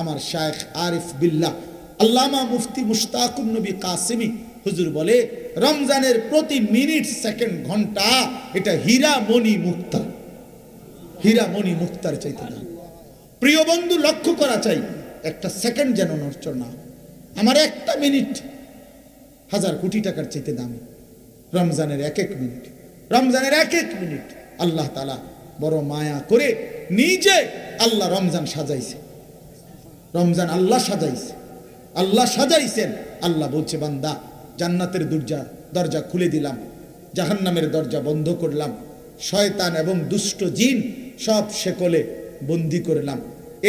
আমার শায়েখ আরিফ বিল্লাহ, আল্লামা মুফতি মুশতাকুন নবী কাসিমি হুজুর বলে, রমজানের প্রতি মিনিট সেকেন্ড ঘণ্টা এটা হীরা মণি মুক্তা হীরা মুক্তার চাইতে দাম প্রিয় বন্ধু, লক্ষ্য করা চাই, একটা সেকেন্ড যেন নষ্ট না আমার একটা মিনিট, হাজার কোটি টাকার চাইতে দামি। রমজানের এক এক মিনিট, রমজানের এক এক মিনিট আল্লাহ তালা বড় মায়া করে নিজে আল্লাহ রমজান সাজাইছে। রমজান আল্লাহ সাজাইছে। আল্লাহ সাজাইছেন। আল্লাহ বলছে, বান্দা, জান্নাতের দরজা দরজা খুলে দিলাম, জাহান্নামের দরজা বন্ধ করলাম, শয়তান এবং দুষ্ট জিন সব শেকলে বন্দি করলাম।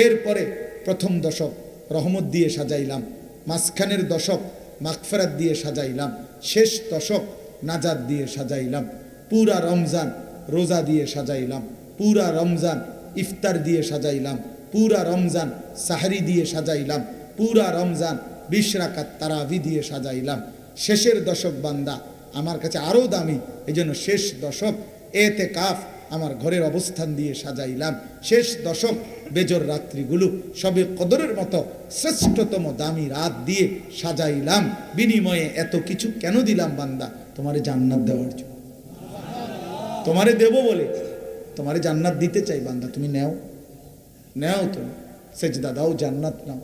এরপরে প্রথম দশক রহমত দিয়ে সাজাইলাম, মাঝখানের দশক মাগফেরাত দিয়ে সাজাইলাম, শেষ দশক নাজাদ দিয়ে সাজাইলাম, পুরা রমজান রোজা দিয়ে সাজাইলাম, পুরা রমজান ইফতার দিয়ে সাজাইলাম পুরা রমজান সাহারি দিয়ে সাজাইলাম, পুরা রমজান বিশ রাকাত তারাবি দিয়ে সাজাইলাম। শেষের দশক বান্দা, আমার কাছে আরও দামি এই জন্য শেষ দশক এতে কাফ আমার ঘরের অবস্থান দিয়ে সাজাইলাম। শেষ দশক বেজর রাত্রিগুলো সবে কদরের মতো শ্রেষ্ঠতম দামি রাত দিয়ে সাজাইলাম। বিনিময়ে এত কিছু কেন দিলাম বান্দা? তোমারে জান্নাত দেওয়ার জন্য। তোমারে দেব বলে। তোমারে জান্নাত দিতে চাই বান্দা, তুমি নেও। নেও তুমি সেজদা দাও, জান্নাত নাও।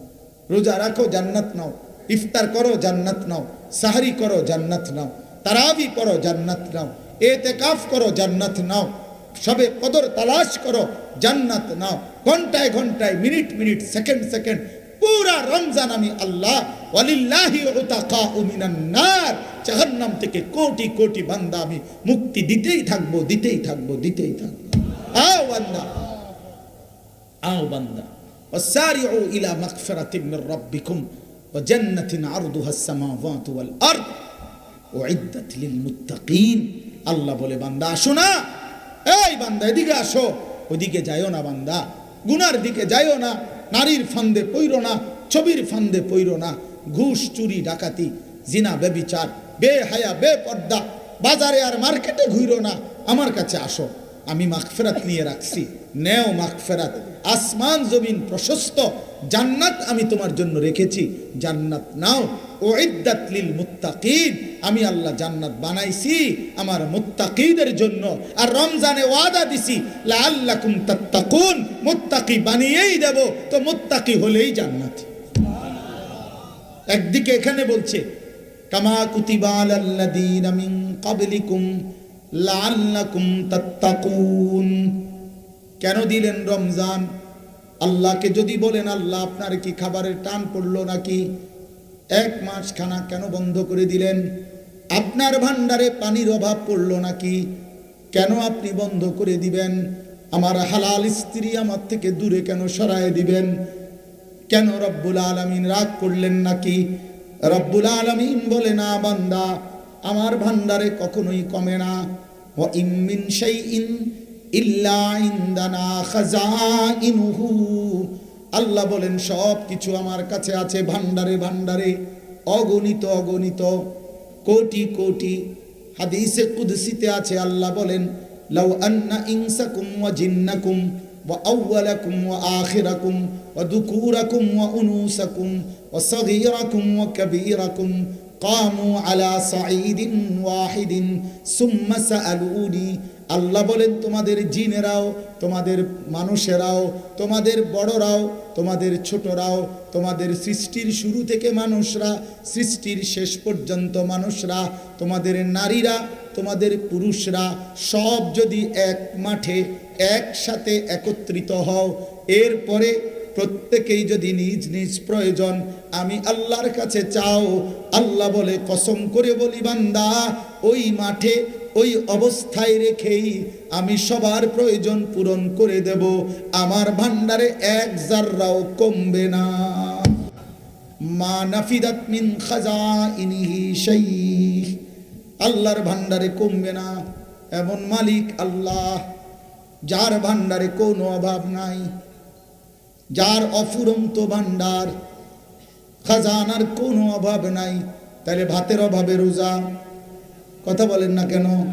রোজা রাখো, জান্নাত নাও। ইফতার করো, জান্নাত নাও। সাহারি করো, জান্নাত নাও। তারাবি করো, জান্নাত নাও। এতেকাফ করো, জান্নাত নাও। সবে কদর তালাশ করো, জান্নাত নাও। ঘন্টায় ঘন্টায়, মিনিট মিনিট, সেকেন্ড সেকেন্ড, পুরা রমজান আমি আল্লাহ জাহান্নাম থেকে কোটি কোটি বান্দা আমি মুক্তি দিতেই থাকব দিতেই থাকব দিতেই থাকব। বান্দা আও বান্দা وسارعوا إلى مغفرة من ربكم وجنة عرضها السماوات والأرض أعدت للمتقين আল্লাহ বলে বান্দা আসো না এই বান্দা এদিকে আসো ওদিকে যাইও না বান্দা গুনার দিকে যাইও না নারীর ফান্দে পইরো না ছবির ফান্দে পইরো না ঘুষ চুরি ডাকাতি জিনা বেবিচার বে হায়া বে পর্দা বাজারে আর মার্কেটে ঘুরো না আমার কাছে আসো আমি মাগফেরাত নিয়ে রাখছি নেও মাগফেরাত আসমান জমিন প্রশস্ত, জান্নাত আমি তোমার জন্য রেখেছি। জান্নাত নাও। ও লিল মুত্তাকিন। আমি আল্লাহ জান্নাত বানাইছি, আমার মুত্তাকিদের জন্য। আর রমজানে ওয়াদা দিছি, লাআল্লাকুম তাত্তাকুন। মুত্তাকি বানিয়েই দেব, তো মুত্তাকি হলেই জান্নাত। একদিকে এখানে বলছে, কামা কুতিবা আলাল্লাযীনা মিন ক্বাবলিকুম লাআল্লাকুম তাত্তাকুন। কেন দিলেন রমজান? আল্লাহকে যদি বলেন, আল্লাহ, আপনার কি খাবারের টান পড়ল নাকি? এক মাস খানা কেন বন্ধ করে দিলেন? আপনার ভান্ডারে পানির অভাব পড়ল নাকি? কেন আপনি বন্ধ করে দিবেন? আমার হালাল স্ত্রী আমার থেকে দূরে কেন সরায় দিবেন? কেন রব্বুল আলমিন রাগ করলেন নাকি? রব্বুল আলমিন বলে, না বান্দা, আমার ভান্ডারে কখনোই কমে না। ও ইমিন সেই ইন ইল্লা ইন্দানা খাজাইনুহু আল্লাহ বলেন সব কিছু আমার কাছে আছে ভান্ডারে ভান্ডারে অগণিত অগণিত কোটি কোটি হাদিসে কুদসিতে আছে আল্লাহ বলেন লাউ আন্না ইনসাকুম ওয়া জিন্নাকুম ওয়া আউওয়ালাকুম ওয়া আখিরাকুম ওয়া দুকুরাকুম ওয়া উনুসাকুম ওয়া সগীরাকুম ওয়া কাবীরাকুম قاموا على صعيد واحد ثم سألوني আল্লাহ বলেন, তোমাদের জিনেরাও, তোমাদের মানুষেরাও, তোমাদের বড়রাও, তোমাদের ছোটরাও, তোমাদের সৃষ্টির শুরু থেকে মানুষরা, সৃষ্টির শেষ পর্যন্ত মানুষরা, তোমাদের নারীরা, তোমাদের পুরুষরা, সব যদি এক মাঠে একসাথে একত্রিত হও, এরপরে প্রত্যেকেই যদি নিজ নিজ প্রয়োজন, আমি আল্লাহর কাছে চাও, আল্লাহ বলে, কসম করে বলি, বান্দা, ওই মাঠে ওই অবস্থায় রেখেই আমি সবার প্রয়োজন পূরণ করে দেব। আমার ভান্ডারে এক জাররাও কমবে না। মা নাফিদাত মিন খাজাইনিহি শাই আল্লাহর ভান্ডারে কমবে না। এমন মালিক আল্লাহ, যার ভান্ডারে কোনো অভাব নাই। যার অফুরন্ত ভান্ডার খাজানার কোনো অভাব নাই। তাহলে ভাতের অভাবে রোজা কথা বলেন না কেন?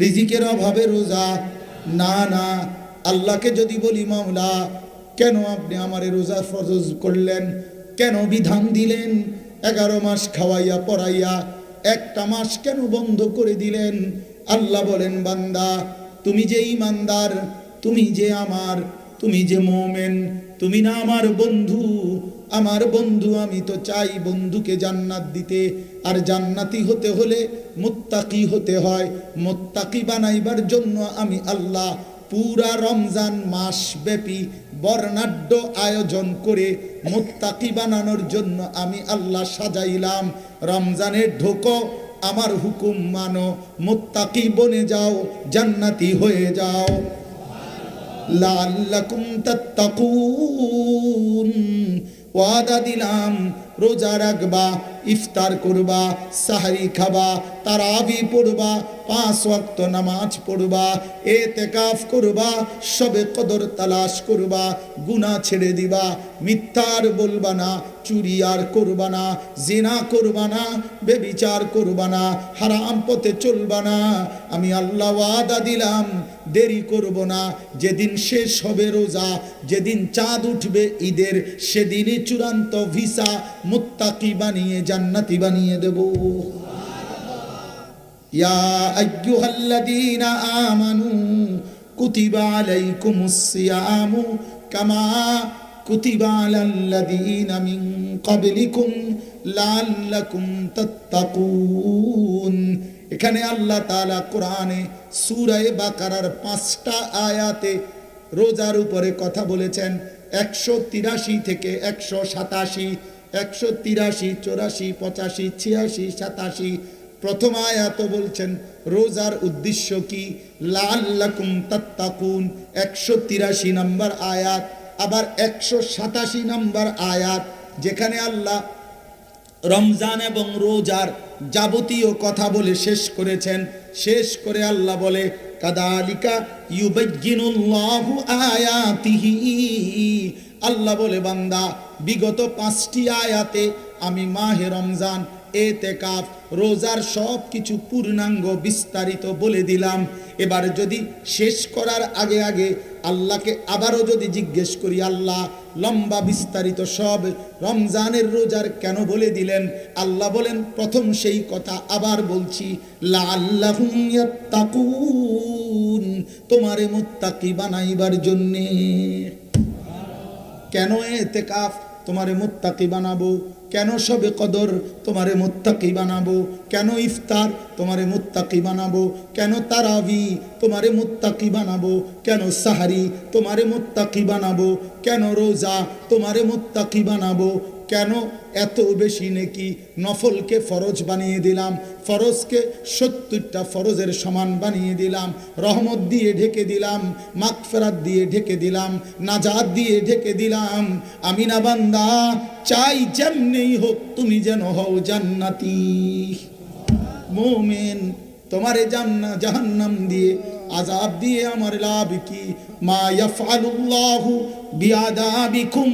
রিজিকের অভাবে রোজা? না না। আল্লাহকে যদি বলি মামলা কেন আপনি আমারে রোজা ফরজ করলেন? কেন বিধান দিলেন? এগারো মাস খাওয়াইয়া, পড়াইয়া, একটা মাস কেন বন্ধ করে দিলেন? আল্লাহ বলেন, বান্দা, তুমি যে ইমানদার, তুমি যে আমার, তুমি যে মোমেন, তুমি না আমার বন্ধু আমার বন্ধু, আমি তো চাই বন্ধুকে জান্নাত দিতে। আর জান্নাতি হতে হলে মোত্তাকি হতে হয়। মোত্তাকি বানাইবার জন্য আমি আল্লাহ পুরা রমজান মাস ব্যাপী বর্ণাঢ্য আয়োজন করে মোত্তাকি বানানোর জন্য আমি আল্লাহ সাজাইলাম। রমজানের ঢোকো, আমার হুকুম মানো, মোত্তাকি বনে যাও, জান্নাতি হয়ে যাও। লাল্লাকুম তাত্তাকুন। ওয়াদা দিলাম। রোজা রাখবা, ইফতার করবা, সাহারি খাবা, তারাবি পড়বা, পাঁচ ওয়াক্ত নামাজ পড়বা, এতেকাফ করবা, সবে কদর তালাশ করবা, গুনাহ ছেড়ে দিবা, মিথ্যার বলবা না, চুরি আর করবা না, জিনা করবা না, বেবিচার করবা না, হারাম পথে চলবা না। আমি আল্লাহ ওয়াদা দিলাম, দেরি করব না, যেদিন শেষ হবে রোজা, যেদিন চাঁদ উঠবে ঈদের, সেদিনই চূড়ান্ত ভিসা মুত্তাকি বানিয়ে জান্নাতি বানিয়ে দেব। ইয়া আইয়ুহাল্লাযীনা আমানু কুতিবা আলাইকুমুস সিয়ামু কামা কুতিবা আলাল্লাযীনা মিন ক্বাবলিকুম লাআল্লাকুম তাত্তাকুন। এখানে আল্লাহ তাআলা কোরআনে সূরা বাকারার পাঁচটা আয়াতে রোজার উপরে কথা বলেছেন। একশো তিরাশি থেকে একশো সাতাশি একশো তিরাশি, চৌরাশি, পঁচাশি, ছিয়াশি, সাতাশি। প্রথম আয়াত বলছেন, রোজার উদ্দেশ্য কি? লাল্লাকুম তাত্তাকুন। একশো তিরাশি নম্বর আয়াত, আবার একশো সাতাশি নম্বর আয়াত, যেখানে আল্লাহ রমজান এবং রোজার যাবতীয় কথা বলে শেষ করেছেন। শেষ করে আল্লাহ বলে, কাদালিকা ইউবাজ্জিনুল্লাহু আয়াতিহি। আল্লাহ বলে, বান্দা বিগত পাঁচটি আয়াতে আমি মাহে রমজান, এতেকাফ, রোজার সব কিছু পূর্ণাঙ্গ বিস্তারিত বলে দিলাম। এবার যদি শেষ করার আগে আগে আল্লাহকে আবারও যদি জিজ্ঞেস করি, আল্লাহ লম্বা বিস্তারিত সব রমজানের রোজার কেন বলে দিলেন? আল্লাহ বলেন, প্রথম সেই কথা আবার বলছি তোমারে মুত্তাকি বানাইবার জন্যে। কেন এতে কাফ তোমারে মোত্তাকি বানাবো? কেন সবে কদর তোমারে মোত্তাকি বানাবো? কেন ইফতার তোমারে মোত্তাকি বানাবো? কেন তারাবি তোমারে মোত্তাকি বানাবো? কেন সাহারি তোমারে মোত্তাকি বানাবো? কেন রোজা তোমারে মোত্তাকি বানাবো? কেন এত বেশি নেকি নফলকে ফরজ বানিয়ে দিলাম? ফরজকে সত্তরটা ফরজের সমান বানিয়ে দিলাম। রহমত দিয়ে ঢেকে দিলাম মাকফেরাত দিয়ে ঢেকে দিলাম নাজাদ দিয়ে ঢেকে দিলাম। আমি না বান্দা, চাই যেমনি হোক তুমি যেন হও জান্নাতি। মোমেন, তোমারে জান্না জাহান্নাম দিয়ে আজাব দিয়ে আমার লাভ কি? বিআদাবিকুম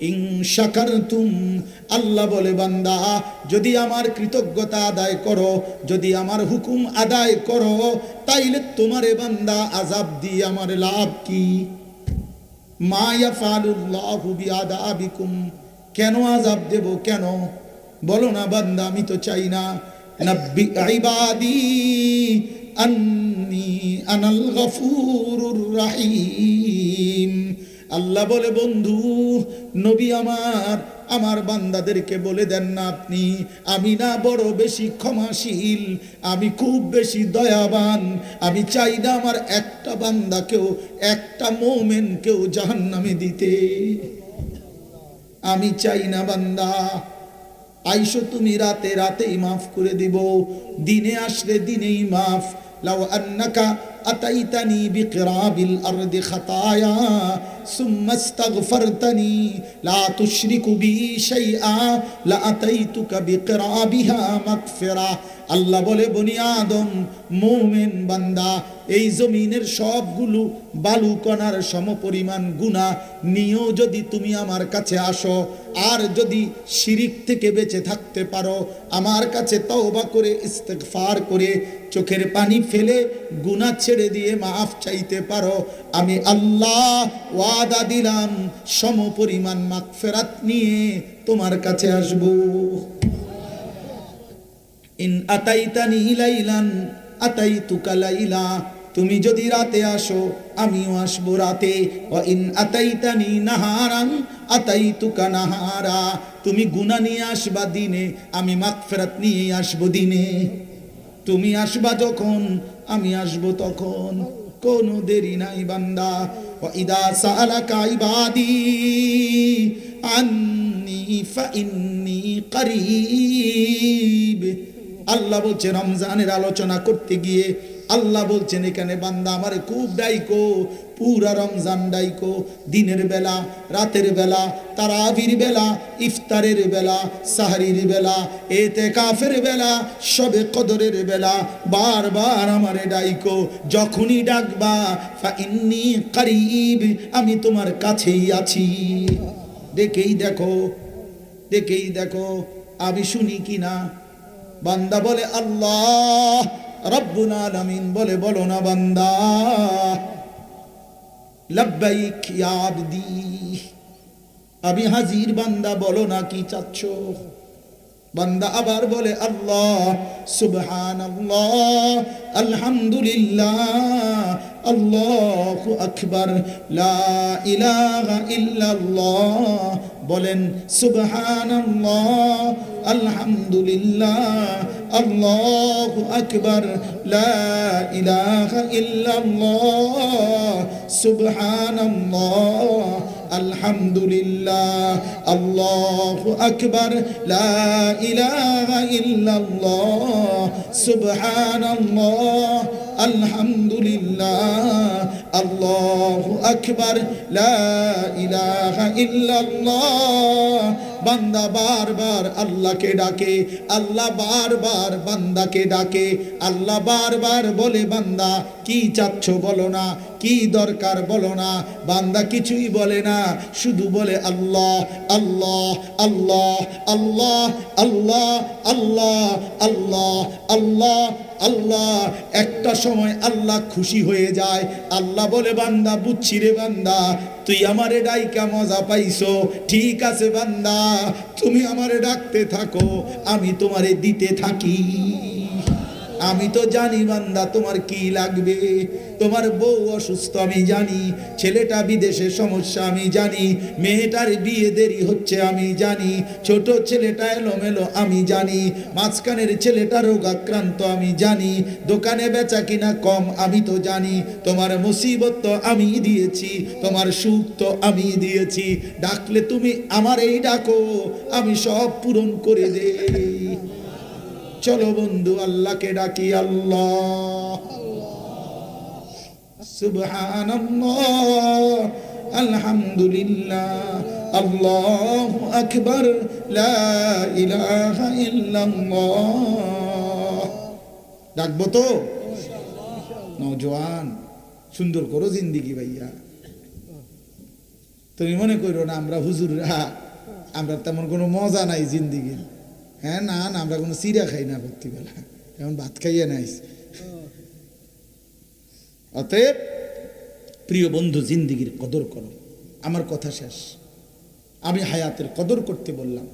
ইন শাকারতুম। আল্লাহ বলে, বান্দা, যদি আমার কৃতজ্ঞতা আদায় করো, যদি আমার হুকুম আদায় করো, তাইলে তোমারে বান্দা আজাব দিয়ে আমার লাভ কি? বিআদাবিকুম কেন আজাব দেব কেন? বলো না বান্দা, আমি তো চাই না। নব্বি ইবাদি আনাল গফুরুর রাহিম। আল্লাহ বলে, বন্ধু, নবী আমার আমার বান্দাদেরকে বলে দেন না আপনি। আমি না বড় বেশি ক্ষমাশীল, আমি খুব বেশি দয়াবান। আমি চাই না আমার একটা বান্দাকেও, একটা মোমেনকেও জাহান্নামে দিতে। আমি চাই না বান্দা আইসো তুমি রাতে রাতেই মাফ করে দিব। দিনে আসলে দিনেই মাফ। লাও আন্নাকা আতাইতানি বিকরাবিল আরদি খাতায়া, সুম্মা ইস্তাগফারতানি, লা তুশরিকু বি শাইআ, লা আতাইতুকা বিকরাবিহা মাগফিরা। আল্লাহ বলে, বনি আদম, মুমিন বান্দা, এই জমিনের সবগুলো বালুকণার সমপরিমাণ গুণা নিয়েও যদি তুমি আমার কাছে আসো, আর যদি শিরিক থেকে বেঁচে থাকতে পারো, আমার কাছে তওবা করে, ইস্তেগফার করে, চোখের পানি ফেলে গুনাহ ছেড়ে দিয়ে মাফ চাইতে পারো, আমি আল্লাহ ওয়াদা দিলাম, সমপরিমাণ মাগফিরাত নিয়ে তোমার কাছে আসব। ইন আতাইতানি লাইলান, আতাইতুকা লাইলা, তুমি যদি রাতে আসো, আমিও আসব রাতে। ও ইন আতাইতানি নাহারান, আতাইতুকা নাহারা, তুমি গুনাহ নিয়ে আসবা দিনে, আমি মাগফিরাত নিয়ে আসব দিনে। তুমি আসবা যখন, আমি আসব তখন। কোনো দেরি নাই বান্দা। ও ইদা সালাকা ইবাদি, আন্নি ফাইন্নি করিব। আল্লাহ বলছে, রমজানের আলোচনা করতে গিয়ে আল্লাহ বলছেন, এখানে বান্দা আমার খুব ডাইকো, পুরা রমজান ডাইকো। দিনের বেলা, রাতের বেলা, তারাবির বেলা, ইফতারের বেলা, সাহারির বেলা, এতে কাফের বেলা, সবে কদরের বেলা, বারবার আমারে ডাইকো, যখনই ডাকবা ইন্নি কারিব, আমি তোমার কাছেই আছি। দেখেই দেখো দেখেই দেখো, আমি শুনি কি না বান্দা বলে, আল্লাহ, রব্বুল আলামিন বলে, বলো না বান্দা, লব্বাইক ইয়া আবদি, আমি হাজির বান্দা, বলো না কি চাচ্ছ? বান্দা আবার বলে, আল্লাহ, সুবহানাল্লাহ, আলহামদুলিল্লাহ, আল্লাহু আকবার, লা ইলাহা ইল্লাল্লাহ বলেন, সুবহানাল্লাহ, আলহামদুলিল্লাহ, আল্লাহু আকবার, লা ইলাহা ইল্লাল্লাহ, সুবহানাল্লাহ, আলহামদুলিল্লাহ, আল্লাহু আকবার, লা ইলাহা ইল্লাল্লাহ, সুবহানাল্লাহ, আলহামদুলিল্লাহ আল্লাহু আকবার লা ইলাহা ইল্লাল্লাহ। বান্দা বারবার আল্লাহকে ডাকে, আল্লাহ বারবার বান্দাকে ডাকে, আল্লাহ বারবার বলে, বান্দা, কি চাচ্ছ বলো না, কি দরকার বলো না, বান্দা কিছুই বলে না, শুধু বলে, আল্লাহ আল্লাহ আল্লাহ আল্লাহ আল্লাহ আল্লাহ আল্লাহ আল্লাহ আল্লাহ। একটা সময় আল্লাহ খুশি হয়ে যায়, আল্লাহ বলে, বান্দা, বুঝছি রে বান্দা তুই আমারে ডাইকা মজা পাইছো। ঠিক আছে বান্দা, তুমি আমারে ডাকতে থাকো, আমি তোমারে দিতে থাকি। আমি তো জানি বান্দা, তোমার কি লাগবে? তোমার বউ অসুস্থ, আমি জানি। ছেলেটা বিদেশে, সমস্যা, আমি জানি। মেয়েটার বিয়ে দেরি হচ্ছে, আমি জানি। ছোট ছেলেটা এলোমেলো, আমি জানি। মাঝখানের ছেলেটা রোগাক্রান্ত, আমি জানি। দোকানে বেচা কিনা কম, আমি তো জানি। তোমার মুসিবত তো আমি দিয়েছি, তোমার সুখ তো আমি দিয়েছি। ডাকলে তুমি আমার এই ডাকো, আমি সব পূরণ করে দেই। চলো বন্ধু, আল্লাহকে ডাকি আল্লাহ। সুবহানাল্লাহ, আলহামদুলিল্লাহ, আল্লাহু আকবার, লা ডাকবো তো? নওজোয়ান সুন্দর করো জিন্দিগি ভাইয়া। তুমি মনে করো না, আমরা হুজুররা, আমরা তেমন কোনো মজা নাই জিন্দিগির। হ্যাঁ না না, আমরা কোনো চিরা খাই না ভর্তিবেলা এখন ভাত খাইয়ে নাইস। অতএব, প্রিয় বন্ধু, জিন্দিগির কদর করো। আমার কথা শেষ। আমি হায়াতের কদর করতে বললাম।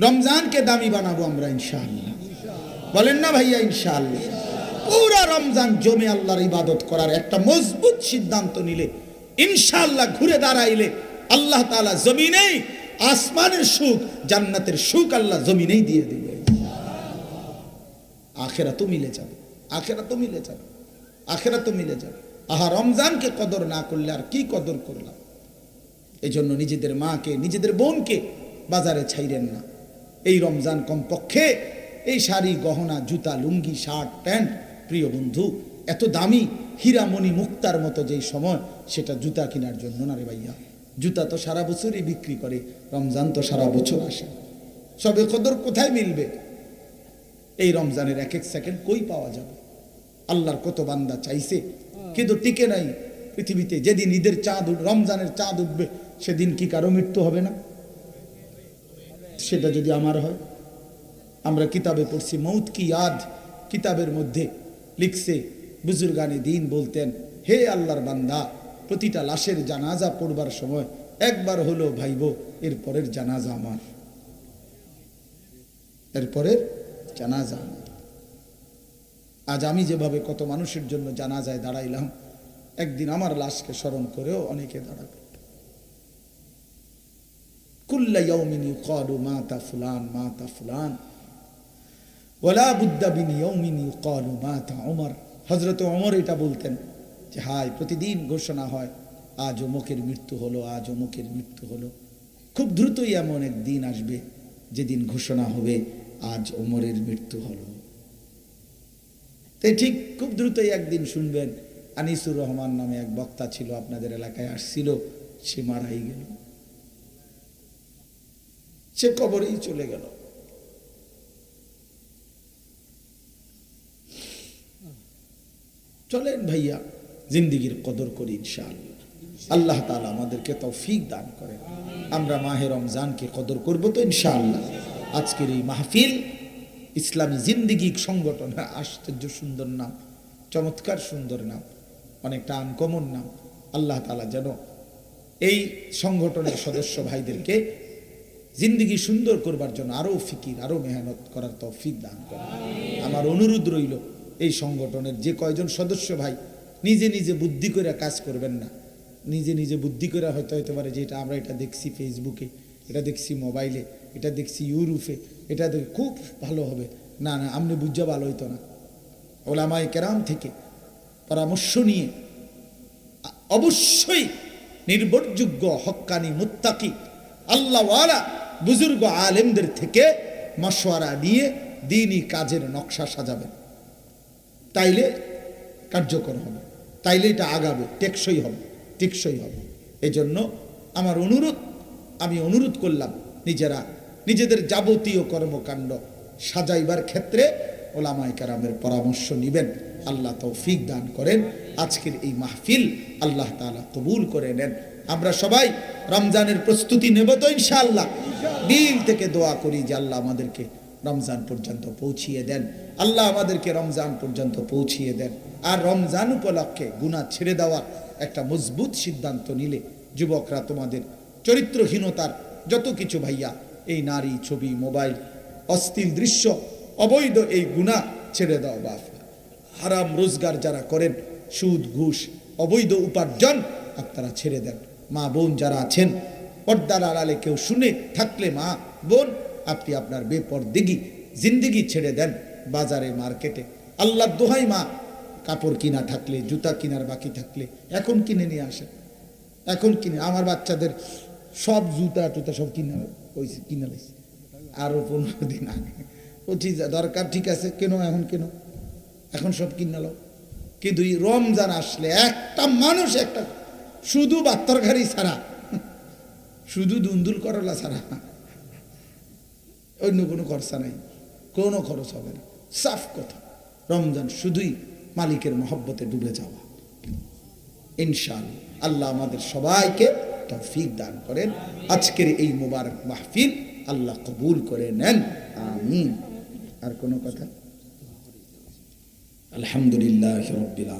রমজানকে দামি বানাবো আমরা, ইনশাআল্লাহ। বলেন না ভাইয়া, ইনশাআল্লাহ। পুরা রমজান জমে আল্লাহর ইবাদত করার একটা মজবুত সিদ্ধান্ত নিলে, ইনশাআল্লাহ ঘুরে দাঁড়াইলে আল্লাহ তাআলা জমিনেই আসমানের সুখ, জান্নাতের সুখ আল্লাহ জমিনেই দিয়ে দিবে। আখেরা তো মিলে যাবে আখেরা তো মিলে যাবে আখেরা তো মিলে যাবে। আহা, রমজানকে কদর না করলে আর কি কদর করলাম? এই জন্য নিজেদের মাকে, নিজেদের বোনকে বাজারে ছাইরেন না। এই রমজান কমপক্ষে এই শাড়ি, গহনা, জুতা, লুঙ্গি, শার্ট, প্যান্ট, প্রিয় বন্ধু, এত দামি হীরামণি মুক্তার মতো যেই সময়, সেটা জুতা কেনার জন্য না রে ভাইয়া? জুতা তো সারা বছরই বিক্রি করে রমজান তো সারা বছর আসে। সবে কদর কোথায় মিলবে? এই রমজানের এক এক সেকেন্ড কই পাওয়া যাবে? আল্লাহর কত বান্দা চাইছে? কিন্তু টিকে নাই পৃথিবীতে। যেদিন ঈদের চাঁদ উঠ রমজানের চাঁদ উঠবে সেদিন কি কারও মৃত্যু হবে না? সেটা যদি আমার হয়। আমরা কিতাবে পড়ছি মৌত কি ইয়াদ? কিতাবের মধ্যে লিখছে বুজুর্গানি দিন বলতেন হে আল্লাহর বান্দা প্রতিটা লাশের জানাজা পড়বার সময় একবার হলো ভাইব এরপরের জানাজা আমার। এরপরের জানাজা আজ আমি যেভাবে কত মানুষের জন্য জানাজায় দাঁড়াইলাম, একদিন আমার লাশকে স্মরণ করেও অনেকে দাঁড়াবে। কুল্লা ইয়াউমিন ইউকালু মাতা ফুলান মাতা ফুলান। ওয়ালা বুদ্দা বিন ইয়াউমিন ইউকালু মাতা ওমর হযরত ওমর এটা বলতেন যে হাই প্রতিদিন ঘোষণা হয় আজ অমুকের মৃত্যু হলো আজ অমুকের মৃত্যু হলো। খুব দ্রুতই এমন এক দিন আসবে, যেদিন ঘোষণা হবে, আজ ওমরের মৃত্যু হলো। তাই ঠিক খুব দ্রুতই একদিন শুনবেন, আনিসুর রহমান নামে এক বক্তা ছিল আপনাদের এলাকায়, আসছিল, সে মারাই গেল। সে কবরেই চলে গেল। চলেন ভাইয়া। জিন্দিগির কদর করি ইনশাআল্লাহ। আল্লাহ তাআলা আমাদেরকে তৌফিক দান করেন। আমরা মাহে রমজানকে কদর করব তো ইনশাআল্লাহ। আজকের এই মাহফিল ইসলামী জিন্দিগি সংগঠন আশ্চর্য সুন্দর নাম, চমৎকার সুন্দর নাম, অনেকটা আনকমন নাম। আল্লাহ তালা যেন এই সংগঠনের সদস্য ভাইদেরকে জিন্দিগি সুন্দর করবার জন্য আরও ফিকির, আরও মেহনত করার তৌফিক দান করে আমার অনুরোধ রইল, এই সংগঠনের যে কয়জন সদস্য ভাই নিজে নিজে বুদ্ধি করে কাজ করবেন না। নিজে নিজে বুদ্ধি করে হয়তো হতে পারে যে এটা আমরা এটা দেখছি ফেসবুকে এটা দেখছি মোবাইলে এটা দেখছি ইউরোপে এটা দেখ খুব ভালো হবে। না না আপনি বুঝা ভালো হইতো না। ওলামাই কেরাম থেকে পরামর্শ নিয়ে অবশ্যই নির্ভরযোগ্য, হক্কানি, মুত্তাকি আল্লাহওয়ালা বুজুর্গ আলেমদের থেকে মশওয়ারা নিয়ে দিনই কাজের নকশা সাজাবেন। তাইলে কার্যকর হবে। তাইলে এটা আগাবে, টেকসই হবে টেকসই হবে। এই জন্য আমার অনুরোধ, আমি অনুরোধ করলাম নিজেরা নিজেদের যাবতীয় কর্মকাণ্ড সাজাইবার ক্ষেত্রে ওলামায় কারামের পরামর্শ নেবেন, আল্লাহ তৌফিক দান করেন, আজকের এই মাহফিল আল্লাহ তাআলা কবুল করে নেন। আমরা সবাই রমজানের প্রস্তুতি নেব তো ইনশাআল্লাহ। দিল থেকে দোয়া করি যে আল্লাহ আমাদেরকে রমজান পর্যন্ত পৌঁছিয়ে দেন। আল্লাহ আমাদেরকে রমজান পর্যন্ত পৌঁছিয়ে দেন। আর রমজান উপলক্ষে গুনাহ ছেড়ে দেওয়ার একটা মজবুত সিদ্ধান্ত নিলে যুবকরা তোমাদের চরিত্রহীনতার যত কিছু ভাইয়া, এই নারী ছবি, মোবাইল, অস্থির দৃশ্য, অবৈধ এই গুনাহ ছেড়ে দাও বাপ। হারাম রোজগার যারা করেন, সুদ, ঘুষ, অবৈধ উপার্জন, আপনারা ছেড়ে দেন। মা বোন যারা আছেন, পর্দার আড়ালে কেউ শুনে থাকলে মা বোন আপনি আপনার বেপর বেপরদিগি জিন্দিগি ছেড়ে দেন বাজারে, মার্কেটে। আল্লাহ দোহাই মা, কাপড় কিনা থাকলে, জুতা কিনার বাকি থাকলে, এখন কিনে নিয়ে আসেন। এখন কিনে, আমার বাচ্চাদের সব জুতা টুতা সব কিনে হয়েছে কিনে লাইছে। আরও পনেরো দিন আগে। ও ঠিক দরকার ঠিক আছে, কেন এখন কেন? এখন সব কিনে নাও। কিন্তু রমজান আসলে একটা মানুষ একটা, শুধু বাত্তর গাড়ি ছাড়া, শুধু দুন্দুল করলা ছাড়া। অন্য কোনো খরচা নাই। কোনো খরচ হবে না। সাফ কথা। রমজান শুধুই মালিকের মহব্বতে ডুবে যাওয়া। ইনশাল আল্লাহ আমাদের সবাইকে তৌফিক দান করেন। আজকের এই মুবারক মাহফিল আল্লাহ কবুল করে নেন। আমিন। আর কোনো কথা? আলহামদুলিল্লাহ রব্বিল